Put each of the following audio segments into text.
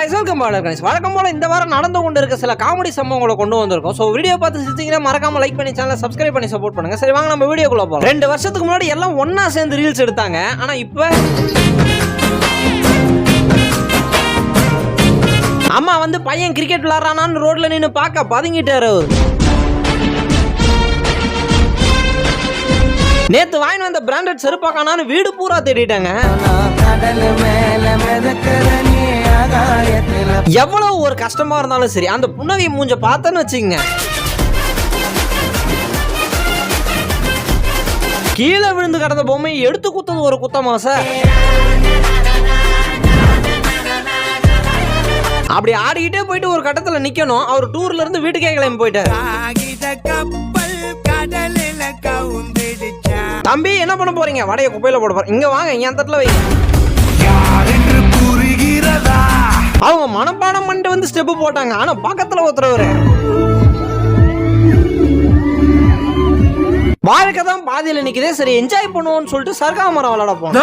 guys, welcome back Ganesh வழக்கம் போல் இந்த வாரம் நடந்து கொண்டு இருக்க சில காமெடி சம்பவங்களை கொண்டு வந்திருக்கோம். ஸோ வீடியோ பார்த்து சிரிச்சிங்கன்னா மறக்காம லைக் பண்ணி சேனல் சப்ஸ்கிரைப் பண்ணி சப்போர்ட் பண்ணுங்க. சரி வாங்க நம்ம வீடியோக்குள்ள போகலாம் ரெண்டு வருஷத்துக்கு முன்னாடி எல்லாம் ஒன்னா சேர்ந்து ரீல்ஸ் எடுத்தாங்க. ஆனா இப்போ அம்மா வந்து பையன் கிரிக்கெட் விளாட்றானான்னு ரோட்ல நின்று பார்க்க பதுங்கிட்டாரு அவர். நேத்து வாங்கி வந்த பிராண்டட் செருப்பாக்கானான்னு வீடு பூரா தேடிட்டாங்க. எவ்வளவு ஒரு கஷ்டமா இருந்தாலும் சரி அந்த புன்னகை மூஞ்ச பார்த்தேன்னு வச்சுக்கங்க. கீழே விழுந்து கிடந்த பொம்மையை எடுத்து குத்தது ஒரு குத்தமா சார்? அப்படி ஆடிக்கிட்டே போயிட்டு ஒரு கட்டத்துல நிக்கணும். அவர் டூர்ல இருந்து வீட்டுக்கே கிளம்பி போயிட்டாரு. தம்பி என்ன பண்ண போறீங்க? வடைய குப்பையில போட போறேன் இங்க வாங்க என் தட்டுல வை யாரென்று புரிகிறதா அவங்க மனப்பாடம் பண்ணிட்டு வந்து ஸ்டெப் போட்டாங்க. ஆனா பக்கத்துல ஒருத்தரவரு வாழ்க்கை தான் பாதியில நிக்குதே. சரி என்ஜாய் பண்ணுவோம்னு சொல்லிட்டு சர்க்கா மரம் விளையாட போனோம்.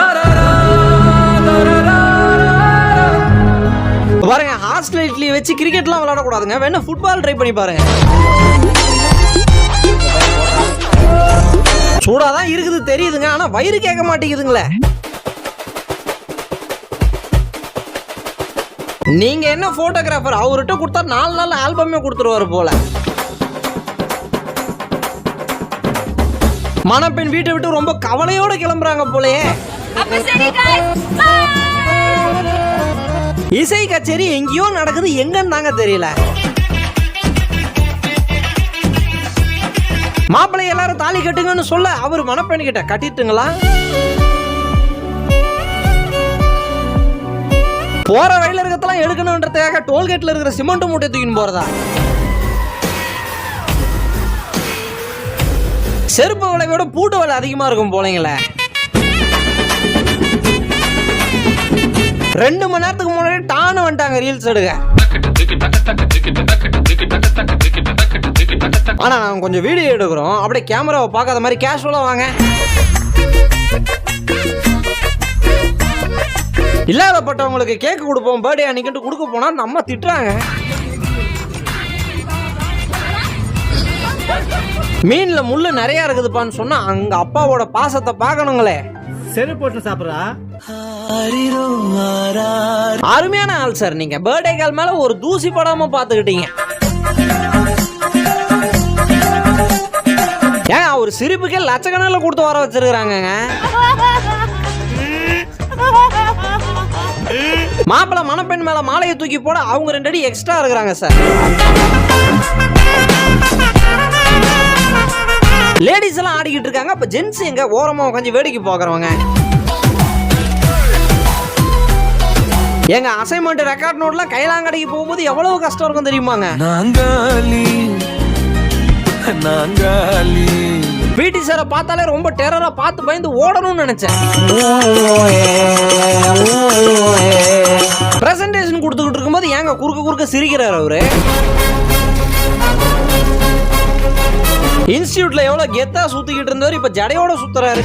பாருங்க ஹாஸ்டல் இட்லி வச்சு கிரிக்கெட்லாம் விளையாடக்கூடாதுங்க. வேணா ஃபுட்பால் ட்ரை பண்ணி பாருங்க. சூடா தான் இருக்குது தெரியுதுங்க. ஆனா வயிறு கேட்க மாட்டேங்குதுங்களே. நீங்க என்ன போட்டோகிராஃபர் அவர்கிட்ட கொடுத்தா நாலு நாள் ஆல்பமே கொடுத்துருவாரு போல. மணப்பெண் வீட்டை விட்டு ரொம்ப கவலையோட கிளம்புறாங்க போலயே. இசை கச்சேரி எங்கேயோ நடக்குது எங்கன்னு தாங்க தெரியல. மாப்பிள்ளை எல்லாரும் தாலி கட்டுங்கன்னு சொல்ல அவர் மணப்பெண் கிட்ட கட்டிட்டுங்களா? போற வழியில இருக்கிறதெல்லாம் எடுக்கணுன்றதுக்காக டோல்கேட்ல இருக்கிற சிமெண்ட் மூட்டை தூக்கின்னு போறதா? செருப்பு விலையோட பூட்டு விலை அதிகமா இருக்கும் போலீங்களே. ரெண்டு மணி நேரத்துக்கு முன்னாடி டானு வந்துட்டாங்க ரீல்ஸ் எடுக்க. ஆனா நாங்க கொஞ்சம் வீடியோ எடுக்கிறோம். அப்படியே கேமராவை பார்க்காத மாதிரி கேஷுவலா வாங்க. இல்லாதப்பட்டவங்களுக்கு கேக் கொடுப்போம் பர்த்டே அன்னைக்கு கொடுக்க போனா நம்ம திட்டுறாங்க. மீன்ல முள்ளு நிறைய இருக்குதுப்பான்னு சொன்னா அங்க அப்பாவோட பாசத்தை பார்க்கணுங்களே. செருப்போட்டு சாப்பிட்றா? அருமையான ஆள் சார் நீங்க. பர்த்டே கால் மேல ஒரு தூசி படாம பாத்துக்கிட்டீங்க. ஏங்க ஒரு சிரிப்புக்கே லட்சக்கணக்கில் கொடுத்து வர வச்சிருக்கிறாங்க மாப்பிள்ள மணப்பெண் மேல மாலையை தூக்கி போட அவங்க ரெண்டு அடி எக்ஸ்ட்ரா இருக்கிறாங்க சார் லேடிஸ் எல்லாம் ஆடிக்கிட்டு இருக்காங்க. அப்ப ஜென்ஸ் எங்க ஓரமா உட்காந்து வேடிக்கை பார்க்கறவங்க எங்க அசைன்மெண்ட் ரெக்கார்ட் நோட்ல கைலாங்கடைக்கு போகும்போது எவ்வளவு கஷ்டம் இருக்கும் தெரியுமாங்க? நாங்காலி நாங்காலி. பிடி சாரை பார்த்தாலே ரொம்ப டெரரா பார்த்து பயந்து ஓடணும்னு நினைச்சேன். பிரசன்டேஷன் கொடுத்துக்கிட்டு இருக்கும்போது ஏங்க குறுக்க குறுக்க சிரிக்கிறார் அவரு? இன்ஸ்டியூட்ல எவ்வளவு கெத்தா சுத்திக்கிட்டு இருந்தவர் இப்ப ஜடையோட சுத்துறாரு.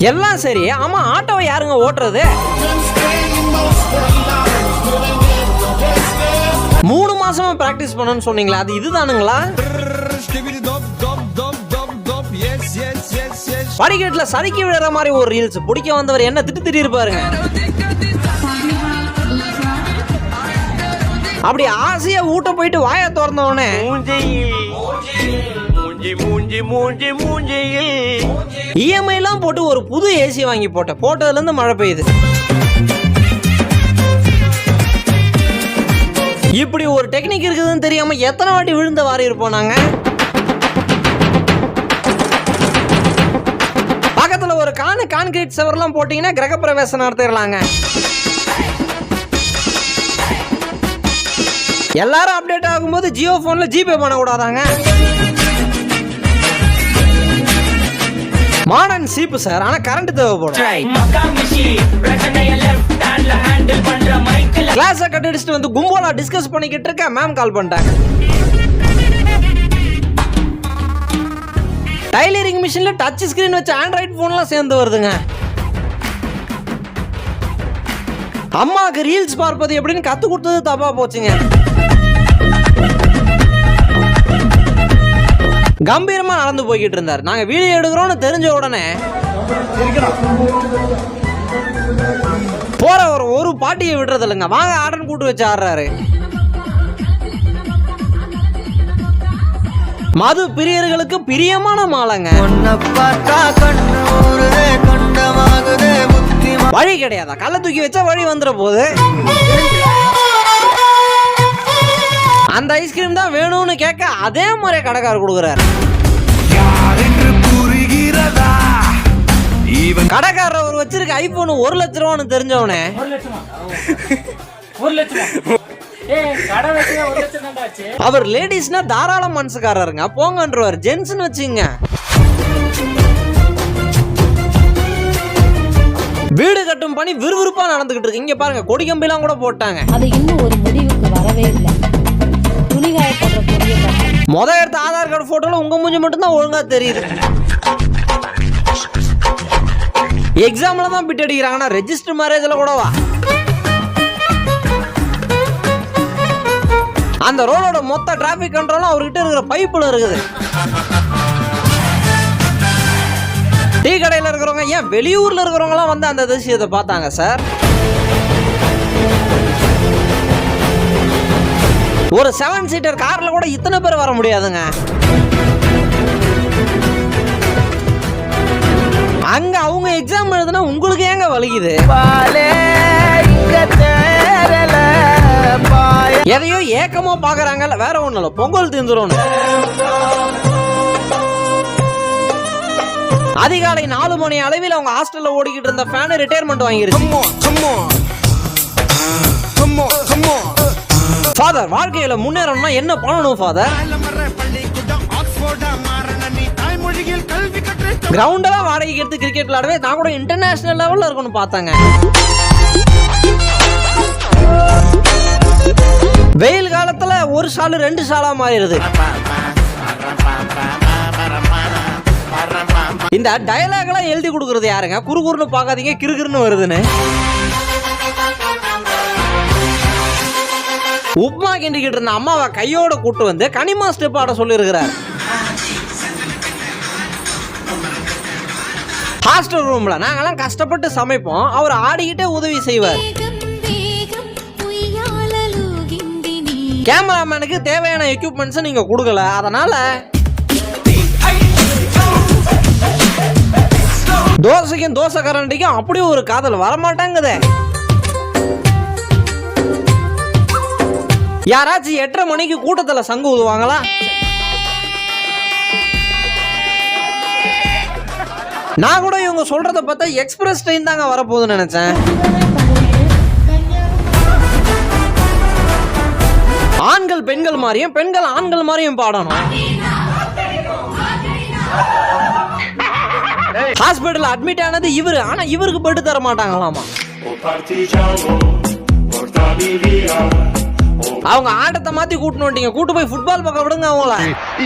எல்லாம் சரி. ஆமா ஆட்டோவை யாருங்க ஓட்டுறது? மூணு மாசமா பிராக்டிஸ் பண்ணணும்னு சொன்னீங்களா அது இதுதானுங்களா? படிக்கட்டுல சறுக்கி விடுற மாதிரி ஒரு ரீல்ஸ் பிடிக்க வந்தவர் என்ன திட்டு திட்டி இருப்பாருங்க. அப்படி ஆசையா ஊட்ட போயிட்டு வாயை திறந்த உடனே இஎம்ஐ எல்லாம் போட்டு ஒரு புது ஏசி வாங்கி போட்டேன் போட்டதுல இருந்து மழை பெய்யுது. இப்படி ஒரு டெக்னிக் இருக்குதுன்னு தெரியாம எத்தனை வாட்டி விழுந்த வாரி இருப்போம் நாங்க? பக்கத்துல ஒரு கானு கான்கிரீட் செவர்லாம் போட்டீங்கன்னா கிரகப்பிரவேசம் நடத்திடலாங்க எல்லாரும் அப்டேட் ஆகும்போது ஜியோ போன்ல ஜிபே பண்ணக்கூடாதாங்க? மாடர்ன் சீப்பு சார் ஆனா கரண்ட் தேவைப்படும். கிளாஸை கட் அடிச்சுட்டு வந்து கும்பலா டிஸ்கஸ் பண்ணிக்கிட்டு இருக்க மேம் கால் பண்ணிட்டாங்க டைலரிங் மிஷின்ல டச் ஸ்கிரீன் வச்ச ஆண்ட்ராய்ட் போன்லாம் சேர்ந்து வருதுங்க. அம்மாவுக்கு ரீல்ஸ் பார்ப்பது எப்படின்னு கத்து கொடுத்தது தப்பா போச்சுங்க. கம்பீரமா நடந்து போய்கிட்டு இருந்தார். நாங்க வீடியோ எடுக்கிறோம்னு தெரிஞ்ச உடனே போற ஒரு ஒரு பாட்டியை விடுறது இல்லைங்க. வாங்க ஆடன் கூட்டு வச்சு ஆடுறாரு. மது பிரியர்களுக்கு பிரியமான மாலைங்க. வழி கிடையாதா? கள்ள தூக்கி வச்சா வழி வந்துட போகுது அந்த ஐஸ்கிரீம் தான் வேணும்னு கேட்க அதே மாதிரி கடைக்காரர் கொடுக்குறாரு. கடைக்காரர் அவர் வச்சிருக்க ஐபோன் ஒரு லட்ச ரூபான்னு தெரிஞ்சவனே. ஒரு லட்சமா? அவர் லேடிஸ்னா தாராள மனசுக்காரருங்க. போங்கன்றவர். ஜென்ஸ்னு வச்சுங்க. வீடு கட்டும் பணி விறுவிறுப்பா நடந்துகிட்டு இருக்கு. இங்க பாருங்க கொடி கம்பிலாம் கூட போட்டாங்க. அது இன்னும் ஒரு முடிவுக்கு வரவே இல்லை. துணிகாய முத எடுத்த ஆதார் கார்டு போட்டோல உங்க மூஞ்சி மட்டும்தான் ஒழுங்கா தெரியுது. எக்ஸாம்ல தான் பிட் அடிக்கிறாங்கன்னா ரெஜிஸ்டர் மேரேஜ்ல கூடவா அந்த ரோடோட மொத்த டிராபிக் கண்ட்ரோலும் அவர்கிட்ட இருக்கிற பைப்புல இருக்குது. டீ கடையில் இருக்கிறவங்க ஏன் வெளியூர்ல இருக்கிறவங்களாம் வந்து அந்த அதிசயத்தை பார்த்தாங்க சார் ஒரு செவன் சீட்டர் கார்ல கூட இத்தனை பேர் வர முடியாதுங்க. அங்க அவங்க எக்ஸாம் எழுதுனா உங்களுக்கு ஏங்க வலிக்குது? எதையோ ஏக்கமா பாக்குறாங்கல்ல வேற ஒண்ணும் இல்ல பொங்கல் தீந்துரும் அதிகாலை நாலு மணி அளவில் அவங்க ஹாஸ்டல்ல ஓடிக்கிட்டு இருந்த ஃபேன் ரிட்டையர்மெண்ட் வாங்கிருச்சு. ஃபாதர் வாழ்க்கையில முன்னேறணும்னா என்ன பண்ணணும் ஃபாதர் கிரவுண்டெல்லாம் வாடகைக்கு எடுத்து கிரிக்கெட் விளையாடவே நான் கூட இன்டர்நேஷனல் லெவலில் இருக்கணும் பார்த்தாங்க. வெயில் காலத்தில் ஒரு சாலு ரெண்டு சாலாக மாறிடுது. இந்த டயலாக்லாம் எழுதி கொடுக்குறது யாருங்க? குறுகுறுன்னு பார்க்காதீங்க கிறுகிறுன்னு வருதுன்னு. உப்மா கிண்டிக்கிட்டு இருந்த அம்மாவை கையோட கூட்டு வந்து கனிமா ஸ்டெப் ஆட சொல்லியிருக்கிறார். ஹாஸ்டல் ரூமில் நாங்கள்லாம் கஷ்டப்பட்டு சமைப்போம். அவர் ஆடிக்கிட்டே உதவி செய்வார். கேமராமேனுக்கு தேவையான எக்யூப்மெண்ட்ஸை நீங்கள் கொடுக்கல. அதனால் தோசைக்கும் தோசை கரண்டிக்கும் அப்படியே ஒரு காதல் வரமாட்டேங்குதே. யாராச்சும் எட்டரை மணிக்கு கூட்டத்தில் சங்கு ஊதுவாங்களா? நான் கூட இவங்க சொல்றத பார்த்தா எக்ஸ்பிரஸ் ட்ரெயின் தாங்க வரப்போகுதுன்னு நினைச்சேன். ஆண்கள் பெண்கள் மாதிரியும் பெண்கள் ஆண்கள் மாதிரியும் பாடணும். ஹாஸ்பிட்டல் அட்மிட் ஆனது இவரு. ஆனா இவருக்கு பெட்டு தர மாட்டாங்களாமா? அவங்க ஆட்டத்தை மாத்தி கூட்டணும் வந்துட்டீங்க கூட்டு போய் ஃபுட்பால் பக்கம் விடுங்க அவங்கள.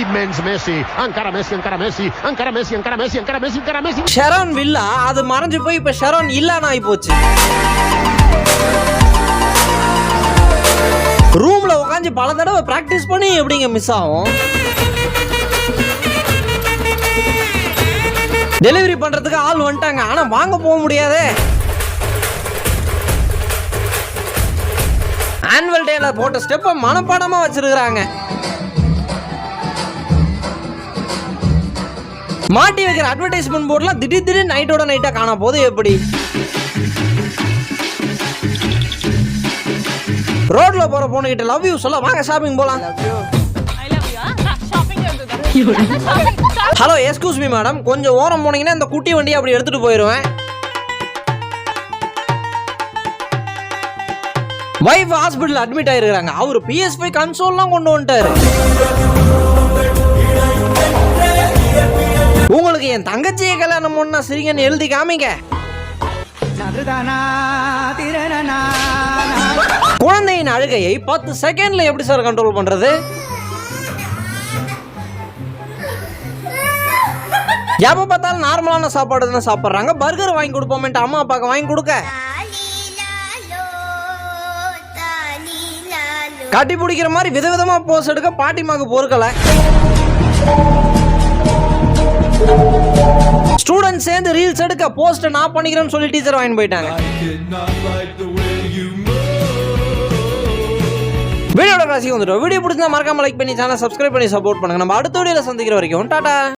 Immens Messi, encara Messi, encara Messi, encara Messi, encara Messi, encara Messi, encara Messi. ஷெரான் வில்லா அது மறைஞ்சு போய் இப்ப ஷெரான் இல்லான்னு ஆகி போச்சு. ரூம்ல உட்காந்து பல தடவை பிராக்டிஸ் பண்ணி எப்படிங்க மிஸ் ஆகும்? டெலிவரி பண்றதுக்கு ஆள் வந்துட்டாங்க. ஆனா வாங்க போக முடியாதே. ஆனுவல் டேல போட்ட ஸ்டெப்பை மனப்பாடமா வச்சிருக்கிறாங்க. மாட்டி வைக்கிற அட்வர்டைஸ்மெண்ட் போர்ட்லாம் திடீர் திடீர் நைட்டோட நைட்டா காண போது எப்படி? ரோட்ல போற பொண்ணுகிட்ட லவ் யூ சொல்ல வாங்க ஷாப்பிங் போலாம். ஹலோ எஸ்கூஸ் மீ மேடம் கொஞ்சம் ஓரம் போனீங்கன்னா இந்த குட்டி வண்டியை அப்படி எடுத்துட்டு போயிடுவேன் வைஃப் ஹாஸ்பிட்டல் அட்மிட் ஆயிருக்காங்க அவர் பிஎஸ்பி கன்சோல்லாம் கொண்டு வந்துட்டாரு. உங்களுக்கு என் தங்கச்சியை கல்யாணம் பண்ணா சிரிங்கன்னு எழுதி காமிங்க. குழந்தையின் அழுகையை பத்து செகண்ட்ல எப்படி சார் கண்ட்ரோல் பண்றது? எப்ப பார்த்தாலும் நார்மலான சாப்பாடு தானே சாப்பிட்றாங்க. பர்கர் வாங்கி கொடுப்போமேன்ட்டு அம்மா அப்பாவுக்கு வாங்கி கொடுக்க. கட்டி பிடிக்கிற மாதிரி விதவிதமா போஸ் எடுக்க பாட்டிமாக்கு பொறுக்கல. ஸ்டூடெண்ட் சேர்ந்து ரீல்ஸ் எடுக்க போஸ்ட் நான் பண்ணிக்கிறேன்னு சொல்லி டீச்சர் வாங்கி போயிட்டாங்க. வீடியோட ராசி வந்துட்டோம். வீடியோ பிடிச்சா மறக்காம லைக் பண்ணி சேனல் சப்ஸ்கிரைப் பண்ணி சப்போர்ட் பண்ணுங்க. நம்ம அடுத்த வீடியோல சந்திக்கிற வரைக்கும் டாடா!